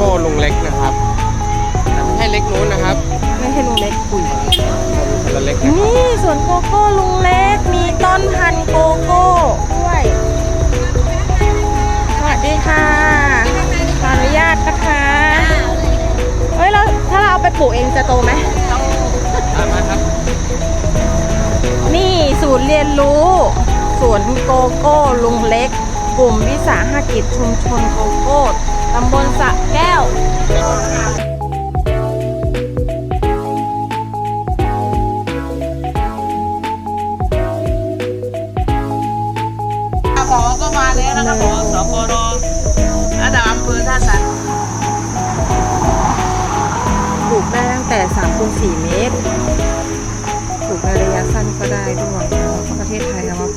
ดูงานที่สวนโกโก้ลุงเล็กนะครับแต่ไม่ใช่เล็กนู้นนะครับไม่ให้ลุงเล็กคุยคนละเล็กนะครับนี่สวนโกโก้ลุงเล็กมีต้นพันธุ์โกโก้ด้วยสวัสดีค่ะขออนุญาตนะคะเฮ้ยเราถ้าเราเอาไปปลูกเองจะโตไหมตามมาครับนี่ศูนย์เรียนรู้สวนโกโก้ลุงเล็ก กลุ่มวิสาหกิจชุมชนโกโก้ ตำบลสระแก้วขอก็มาแล้วนะครับผมสปรระดับอำเภอท่าสันปลูกได้ตั้งแต่3คูณ4เมตรปลูกในระยะสั้นก็ได้ด้วยแล้วก็ประเทศไทยเอามา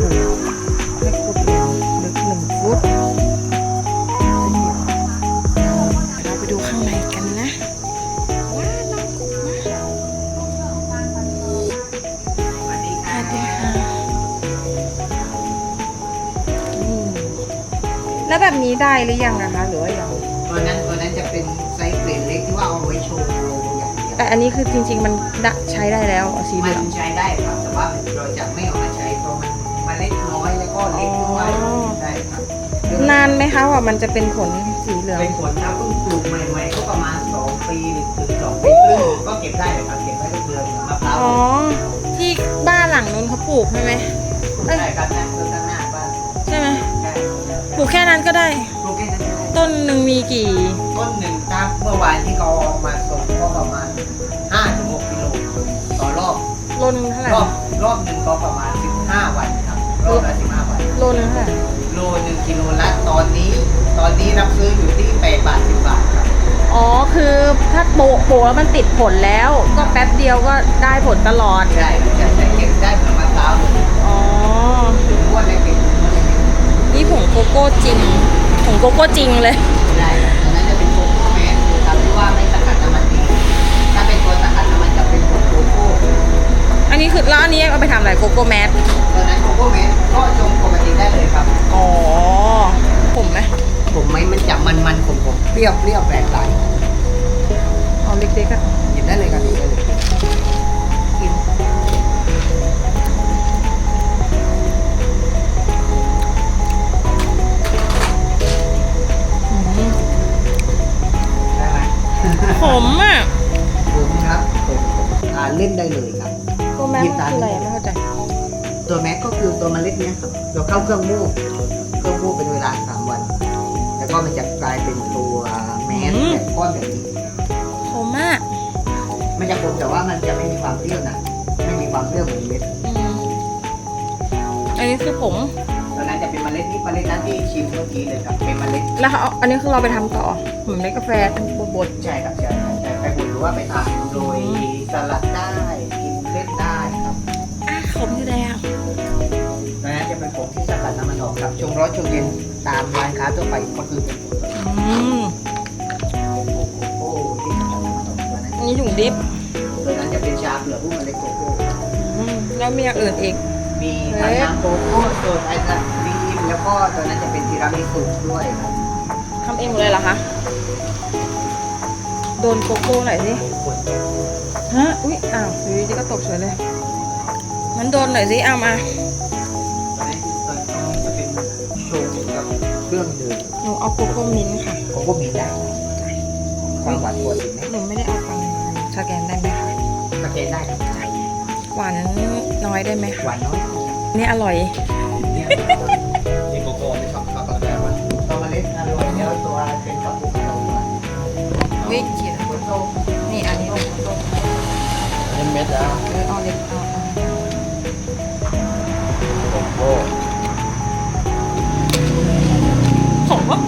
แล้วแบบนี้ได้หรือยังอะคะ หรือว่ายัง ตัวนั้นตัวนั้นจะเป็นไซส์เกรดเล็กที่ว่าเอาไว้โชว์อย่างเดียวแต่อันนี้คือจริง ๆ มันดะใช้ได้แล้วสีเหมัลืองนใช้ได้ครับแต่ว่าเราจะไม่เอามาใช้เพราะมันมันเล็กน้อยแล้วก็เล็กด้วยอ๋อได้ครับนานไหมคะว่ามันจะเป็นผลสีเหลือง เป็นผลถ้าเพิ่งปลูกใหม่ๆก็ประมาณ2ปีถึง2ปีครึ่งก็เก็บได้เลยครับเก็บได้ทุกเดือนเหมือนมะพร้าวอ๋อ ที่บ้านหลังนู้นเขาปลูกใช่ไหมเอ้ยได้ครับนั่น ลูกแค่นั้นก็ได้ปลูกแค่นั้นได้ต้นหนึ่งมีกี่ ต้นหนึ่งครับเมื่อวานที่เขาเอามาส่งก็ประมาณ5-6กิโลต่อรอบโลนึงเท่าไหร่ รอบรอบหนึ่งก็ประมาณ15วันครับรอบละ15วัน โลนึงเท่าไหร่โลหนึ่งกิโลละตอนนี้ ตอนนี้รับซื้ออยู่ที่8บาท10บาทครับอ๋อ คือถ้าโปะโปะแล้วมันติดผลแล้ว ก็แป๊บเดียวก็ได้ผลตลอดใช่จะจะเก็บได้เหมือนมะพร้าวเลยอ๋อ ถึงม้วนเล็กๆม้วนเล็กนี่ ผงโกโก้จริงผงโกโก้จริงเลยๆได้ครับอันนั้นจะเป็นโกโก้แมสครับที่ว่าไม่สกัดน้ำมันดีถ้าเป็นตัวสกัดน้ำมันจะเป็นผงโกโก้อันนี้คือแล้วอันนี้เอาไปทำอะไรโกโก้แมสตอนนั้นโกโก้แมสก็ชงปกติได้เลยครับอ๋อผมไหมผมไหมมันจะมันๆขมๆเปรี้ยวเปรี้ยวแปลกหลายเอาเล็กๆอะหยิบได้เลยครับหยิบได้เลย ไหมขมอะผมครับผมทานเล่นได้เลยครับโกแมสมันคืออะไรอะไม่เข้าใจ ตัวแม็กก็คือตัวเมล็ดเนี้ยครับ เราเข้าเครื่องมูกเครื่องมูกเป็นเวลาสามวัน แล้วก็มันจะกลายเป็นตัวแมสอืม แบบก้อนแบบนี้ขมมากมันจะกลมแต่ว่ามันจะไม่มีความเปรี้ยวนะ ไม่มีความเปรี้ยวเหมือนเม็ด อืมอันนี้คือผมตอนนั้นจะ เป็นเมล็ดนี้เมล็ดนั้นที่ชิมเมื่อกี้เลยครับเป็นเมล็ดแล้วเอาอันนี้คือเราไปทำต่อเหมือนเม็ดกาแฟบดใช่ครับใช่ครับใช่ไปบดหรือว่าไปทำโดยสลัดได้กินเล่นได้ครับๆอะขมอยู่แล้วตอนนั้นจะเป็นผงที่สกัดน้ำมันออกครับชงร้อนชงเย็นตามร้านค้าทั่วไปก็คือเป็นผงอืมโกโก้ที่สกัดน้ำมันออกตัวนั้นอันนี้ถุงดิฟตัวนั้นจะเป็นชาเปลือกหุ้มเมล็ดโกโก้ อืมแล้วมีอย่างอื่นอีก มีเฮ้ทั้งยน้ำโกโก้โซนไอศครีม แล้วก็ตัวนั้นจะเป็นทีรามิสุด้วยครับทำเองหมดเลยเหรอคะ โดนโกโก้หน่อยสิ ฮะ อุ๊ย อ้าวอยู่ดีๆก็ตกเฉยเลย มันโดนหน่อยสิ เอามาตัวนี้ตัวนี้จะเป็นโชว์กับเครื่องดื่มหนูเอาโกโก้มิ้นท์ค่ะโกโก้มีได้ความหวานตัวถึงไหมหนูไม่ได้เอาตังค์สแกนได้ไหมคะสแกนได้ครับหวานน้อยได้ไหมคะหวานน้อยนี่อร่อย เนี่ย วิเขียนโกโก้นี่อันนี้อันนี้เม็ดแล้วเออเอาเล็กเอาเอาโกโก้ขมปะ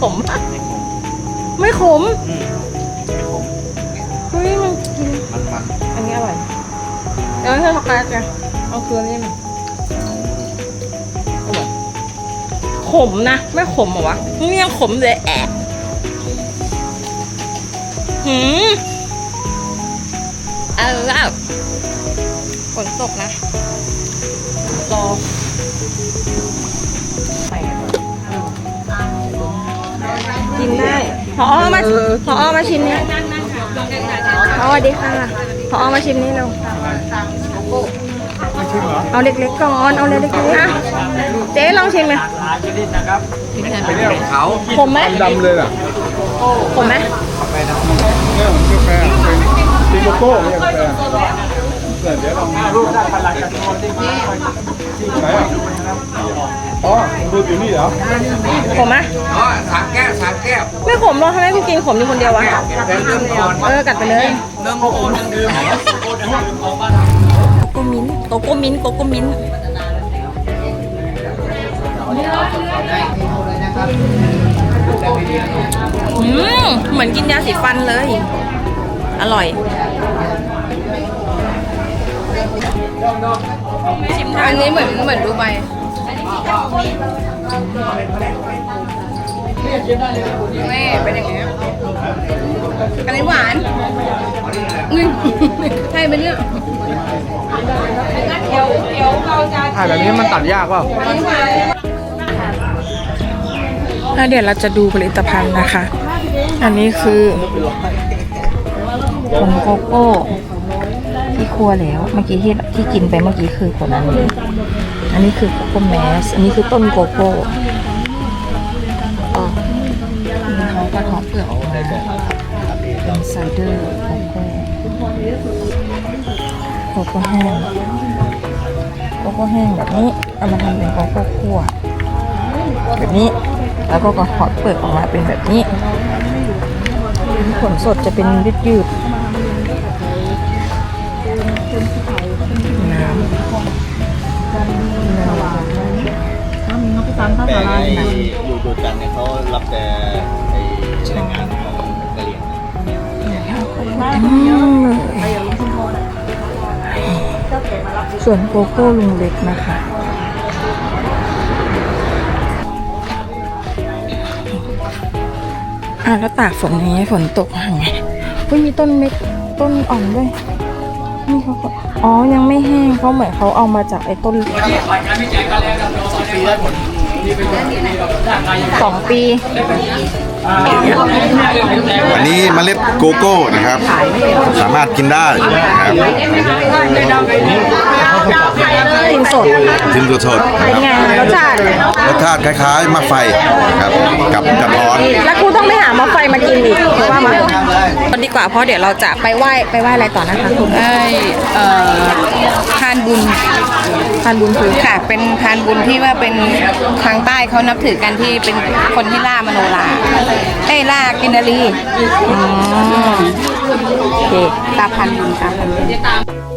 ขมปะไม่ขมไม่ขมอืมไม่ขมเฮ้ยมันกินมันมันอันนี้อร่อยเดี๋ยวให้ช็อกโกแลตกันเอาคืนนี่มันอร่อยขมนะ ไม่ขมเหรอวะนี่ยังขมเลยแอะ หืมเอาแล้วฝนตกนะ รอไปกันก่อนอ่าพอมาพอมาชิมนี้พอสวัสดีค่ะพอมาชิมนี้เร็วเอาเล็กๆก่อน เอาเล็กๆอะเจ๊ลองชิมไหมไปเรียกของเขาผมไหมดำเลยล่ะ ผมไหมเนี่ยผมกาแฟเป็นตีโกโก้เนี่ยกาแฟเดี๋ยวลองรูปได้พลังกันไหนอะอ๋อรูปอยู่นี่เหรอผมไหมอ๋อสามแก้วสามแก้วไม่ขมหรอกทำไมกูกินขมอยู่คนเดียววะเออกัดไปเลยเรื่องโอนเรื่องดื่มโกโก้มิ้นโกโก้มิ้นโกโก้มิ้น อืมเหมือนกินยาสีฟันเลย อร่อย อันนี้เหมือนเหมือนดูใบนี่เป็นอย่างเงี้ยอันนี้หวานนี่ใช่ไหมเนี่ยเขียวเขียวเราจะถ่ายแบบนี้มันตัดยากเปล่าอันนี้หวาน แล้วเดี๋ยวเราจะดูผลิตภัณฑ์นะคะ อันนี้คือผงโกโก้ที่คั่วแล้วเมื่อกี้ที่ที่กินไปเมื่อกี้คือผลอันนี้อันนี้คือโกโก้แมสอันนี้คือต้นโกโก้อ๋อนี่เขาก็ถอดเปลือกออกมาเป็นไซเดอร์โกโก้โกโก้แห้งโกโก้แห้งแบบนี้เอามาทำเป็นโกโก้คั่วแบบนี้แล้วก็ก็หอดเปลือกออกมาเป็นแบบนี้ ผลสดจะเป็นยืดยืดๆน้ำแต่ไอ้อยู่ดูจันเนี่ยเขารับแต่ไอ้แรงงานของกะเหรี่ยงส่วนโกโก้ลุงเล็กนะคะ อะแล้วตากฝนอย่างเงี้ยฝนตกยังไงเฮ้ยมีต้นเม็ดต้นอ่อนด้วยนี่เขาก็อ๋อยังไม่แห้งเขาเหมือนเขาเอามาจากไอ้ต้นสองปีอันนี้เมล็ดโกโก้นะครับ สามารถกินได้นะครับกินสดกินสดๆเป็นไงรสชาติรส ชาติคล้ายๆมะไฟนะครับกับกับร้อน แล้วกูต้องไปหามาไฟมากินอีกว่ามาคนดีกว่าเพราะเดี๋ยวเราจะไปไหว้ไปไหว้อะไรต่อนะคะคุณไอ้เอ่อพานบุญทานบุญคือค่ะเป็นพานบุญที่ว่าเป็นทางใต้เขานับถือกันที่เป็นคนที่ล่ามโนราเอ้ยล่ากินนารีอ๋อโอเคตาพันบุญตาพันบุญ